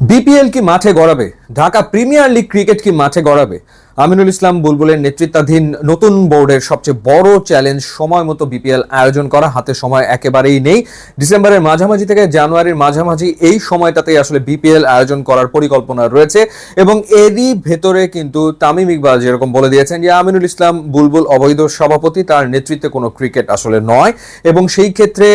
BPL কি মাঠে গড়াবে? ঢাকা প্রিমিয়ার লিগ ক্রিকেট কি মাঠে গড়াবে? আমিনুল ইসলাম বুলবুলের নেতৃত্বাধীন নতুন বোর্ডের সবচেয়ে বড় চ্যালেঞ্জ সময় মতো বিপিএল আয়োজন করা। হাতে সময় একেবারেই নেই। ডিসেম্বরের মাঝামাঝি থেকে জানুয়ারির মাঝামাঝি এই সময়টাতেই আসলে বিপিএল আয়োজন করার পরিকল্পনা রয়েছে এবং এরই ভেতরে কিন্তু তামিম ইকবাল যেরকম বলে দিয়েছেন যে, আমিনুল ইসলাম, বুলবুল অবৈধ সভাপতি, তার নেতৃত্বে কোনো ক্রিকেট আসলে নয়। এবং সেই ক্ষেত্রে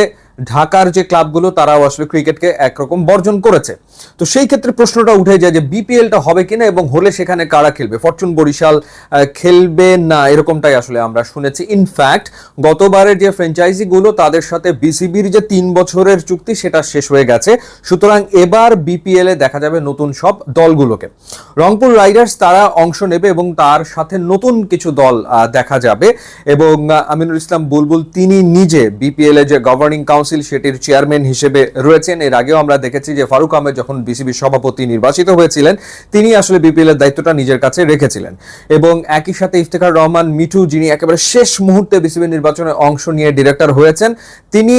ঢাকার যে ক্লাবগুলো, তারাও আসলে ক্রিকেটকে একরকম বর্জন করেছে। তো সেই ক্ষেত্রে প্রশ্নটা উঠে যায় যে বিপিএলটা হবে কিনা এবং হলে সেখানে কারা খেলবে? ফরচুন বরিশাল খেলবে না, এরকমটাই আসলে আমরা শুনেছি। ইনফ্যাক্ট গতবারের যে ফ্র্যাঞ্চাইজিগুলো তাদের সাথে বিসিবির যে তিন বছরের চুক্তি, সেটা শেষ হয়ে গেছে। সুতরাং এবার বিপিএল দেখা যাবে নতুন সব দলগুলোকে। রংপুর রাইডার্স, তারা অংশ নেবে এবং তার সাথে নতুন কিছু দল দেখা যাবে। এবং আমিনুল ইসলাম বুলবুল, তিনি নিজে বিপিএল যে গভর্নিং কাউন্সিল সেটির চেয়ারম্যান হিসেবে রয়েছেন। এর আগেও আমরা দেখেছি যে ফারুক আহমেদ যখন বিসিবির সভাপতি নির্বাচিত হয়েছিলেন, তিনি আসলে বিপিএল এর দায়িত্বটা নিজের কাছে রেখেছিলেন। এবং একই সাথে ইফতেখার রহমান, মিঠু, যিনি একেবারে শেষ মুহূর্তে বিসিবি নির্বাচনে অংশ নিয়ে ডিরেক্টর হয়েছেন, তিনি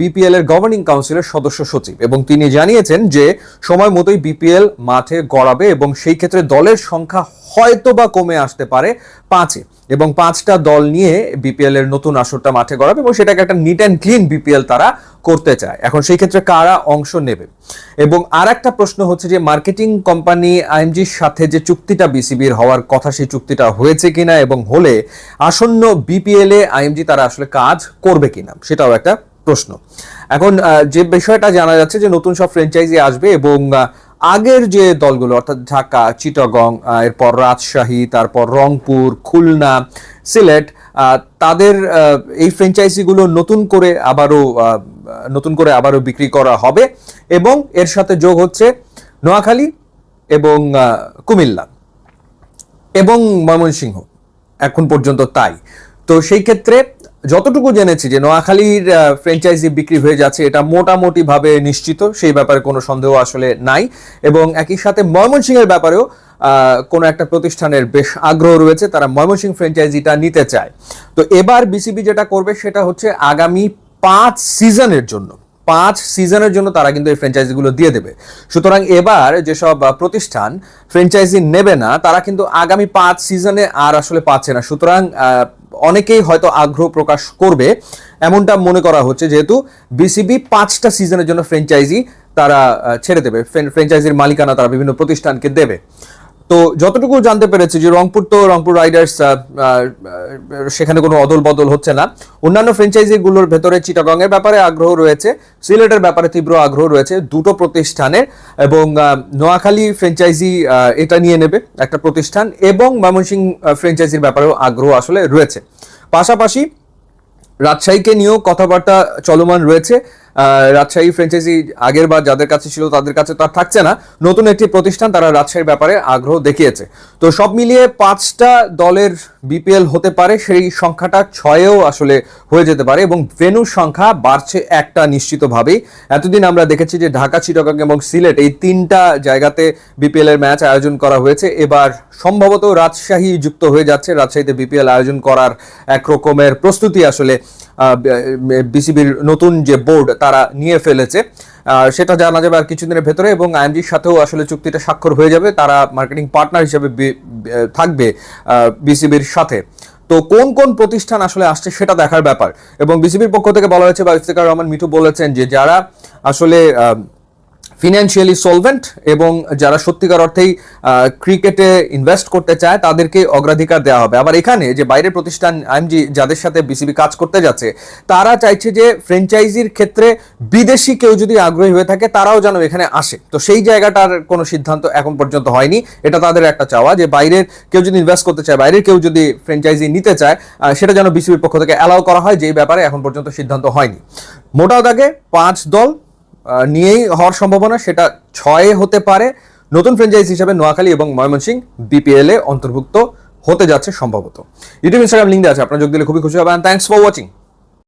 বিপিএল এর গভর্নিং কাউন্সিলের সদস্য সচিব। এবং তিনি জানিয়েছেন যে সময় মতোই বিপিএল মাঠে গড়াবে এবং সেই ক্ষেত্রে দলের সংখ্যা হয়তো বা কমে আসতে পারে পাঁচে। এবং পাঁচটা দল নিয়ে বিপিএল এর নতুন আসরটা মাঠে গড়াবে এবং সেটাকে একটা নিট অ্যান্ড ক্লিন বিপিএল তারা করতে চায়। এখন সেই ক্ষেত্রে কারা অংশ নেবে? এবং আর একটা প্রশ্ন হচ্ছে যে, মার্কেটিং কোম্পানি আইএমজির সাথে যে চুক্তিটা বিসিবির হওয়ার কথা, সেই চুক্তিটা হয়েছে কিনা এবং হলে আসন্ন বিপিএল এ আইএমজি তারা আসলে কাজ করবে কিনা, সেটাও একটা প্রশ্ন। এখন যে বিষয়টা জানা যাচ্ছে যে, নতুন সব ফ্র্যাঞ্চাইজি আসবে এবং আগের যে দলগুলো, অর্থাৎ ঢাকা, চিটাগং এরপর রাজশাহী, তারপর রংপুর, খুলনা, সিলেট তাদের এই ফ্র্যাঞ্চাইজিগুলো নতুন করে আবারও নতুন করে আবারও বিক্রি করা হবে এবং এর সাথে যোগ হচ্ছে নোয়াখালী এবং কুমিল্লা এবং ময়মনসিংহ। এখন পর্যন্ত তাই। তো সেই ক্ষেত্রে যতটুকু জেনেছি যে নোয়াখালীর ফ্র্যাঞ্চাইজি বিক্রি হয়ে যাচ্ছে, এটা মোটামুটি ভাবে নিশ্চিত, সেই ব্যাপারে কোনো সন্দেহ আসলে নাই। এবং একই সাথে ময়মনসিংহের ব্যাপারেও কোনো একটা প্রতিষ্ঠানের বেশ আগ্রহ রয়েছে, তারা ময়মনসিংহ ফ্র্যাঞ্চাইজিটা নিতে চায়। তো এবার বিসিবি যেটা করবে, সেটা হচ্ছে আগামী পাঁচ সিজনের জন্য। পাঁচ সিজনের জন্য তারা কিন্তু এই ফ্র্যাঞ্চাইজিগুলো দিয়ে দেবে। সুতরাং এবার যেসব প্রতিষ্ঠান ফ্র্যাঞ্চাইজি নেবে না, তারা কিন্তু আগামী পাঁচ সিজনে আর আসলে পাচ্ছে না। সুতরাং অনেকেই হয়তো আগ্রহ প্রকাশ করবে, এমনটা মনে করা হচ্ছে যেহেতু বিসিবি পাঁচটা সিজনের জন্য ফ্র্যাঞ্চাইজি তারা ছেড়ে দেবে। ফ্র্যাঞ্চাইজির মালিকানা তারা বিভিন্ন প্রতিষ্ঠানকে দেবে। তো যতটুকু জানতে পেরেছি যে রংপুর তো রংপুর রাইডার্স সেখানে কোনো অদল বদল হচ্ছে না। অন্যান্য ফ্র্যাঞ্চাইজিগুলোর ভেতরে চিটাগং এর ব্যাপারে আগ্রহ রয়েছে, সিলেটের ব্যাপারে তীব্র আগ্রহ রয়েছে দুটো প্রতিষ্ঠানের এবং নোয়াখালী ফ্র্যাঞ্চাইজি এটা নিয়ে নেবে একটা প্রতিষ্ঠান এবং ময়মনসিংহ ফ্র্যাঞ্চাইজির ব্যাপারেও আগ্রহ আসলে রয়েছে। পাশাপাশি রাজশাহীকে নিয়েও কথাবার্তা চলমান রয়েছে। রাজশাহী ফ্র্যাঞ্চাইজি আগের বার যাদের কাছে ছিল তাদের কাছে তার থাকছে না। নতুন একটি প্রতিষ্ঠান তারা রাজশাহীর ব্যাপারে আগ্রহ দেখিয়েছে। তো সব মিলিয়ে পাঁচটা দলের বিপিএল হতে পারে, সেই সংখ্যাটা ছয়েও আসলে হয়ে যেতে পারে এবং ভেনুর সংখ্যা বাড়ছে একটা নিশ্চিতভাবেই। এতদিন আমরা দেখেছি যে ঢাকা, চিটাগং এবং সিলেট এই তিনটা জায়গাতে বিপিএল এর ম্যাচ আয়োজন করা হয়েছে। এবার সম্ভবত রাজশাহী যুক্ত হয়ে যাচ্ছে। রাজশাহীতে বিপিএল আয়োজন করার এক রকমের প্রস্তুতি আসলে বিসিবির নতুন যে বোর্ড তারা নিয়ে ফেলেছে। সেটা জানা যাবে আর কিছুদিনের ভেতরে এবং আইএমজির সাথেও আসলে চুক্তিটা স্বাক্ষর হয়ে যাবে। তারা মার্কেটিং পার্টনার হিসেবে থাকবে বিসিবির সাথে। তো কোন কোন প্রতিষ্ঠান আসলে আসছে সেটা দেখার ব্যাপার। এবং বিসিবির পক্ষ থেকে বলা হয়েছে বা ইফতেকার রহমান মিঠু বলেছেন যে যারা আসলে ফিনান্সিয়ালি সলভেন্ট এবং যারা সত্যিকার অর্থেই ক্রিকেটে ইনভেস্ট করতে চায়, তাদেরকে অগ্রাধিকার দেওয়া হবে। আবার এখানে যে বাইরের প্রতিষ্ঠান আইএমজি যাদের সাথে বিসিবি কাজ করতে যাচ্ছে, তারা চাইছে যে ফ্র্যাঞ্চাইজির ক্ষেত্রে বিদেশি কেউ যদি আগ্রহী হয়ে থাকে, তারাও যেন এখানে আসে। তো সেই জায়গাটার কোনো সিদ্ধান্ত এখন পর্যন্ত হয়নি। এটা তাদের একটা চাওয়া যে বাইরের কেউ যদি ইনভেস্ট করতে চায়, বাইরের কেউ যদি ফ্র্যাঞ্চাইজি নিতে চায় সেটা যেন বিসিবির পক্ষ থেকে অ্যালাউ করা হয়, যেই ব্যাপারে এখন পর্যন্ত সিদ্ধান্ত হয়নি। মোটা দাগে পাঁচ দল নিয়েই হওয়ার সম্ভাবনা, সেটা ছয়ে হতে পারে। নতুন ফ্র্যাঞ্চাইজ হিসাবে নোয়াখালী এবং ময়মনসিংহ বিপিএল এ অন্তর্ভুক্ত হতে যাচ্ছে সম্ভবত। ইউটিউব ইনস্টাগ্রাম লিঙ্ক আছে, আপনার যোগ দিলে খুবই খুশি হবে থ্যাংকস ফর ওয়াচিং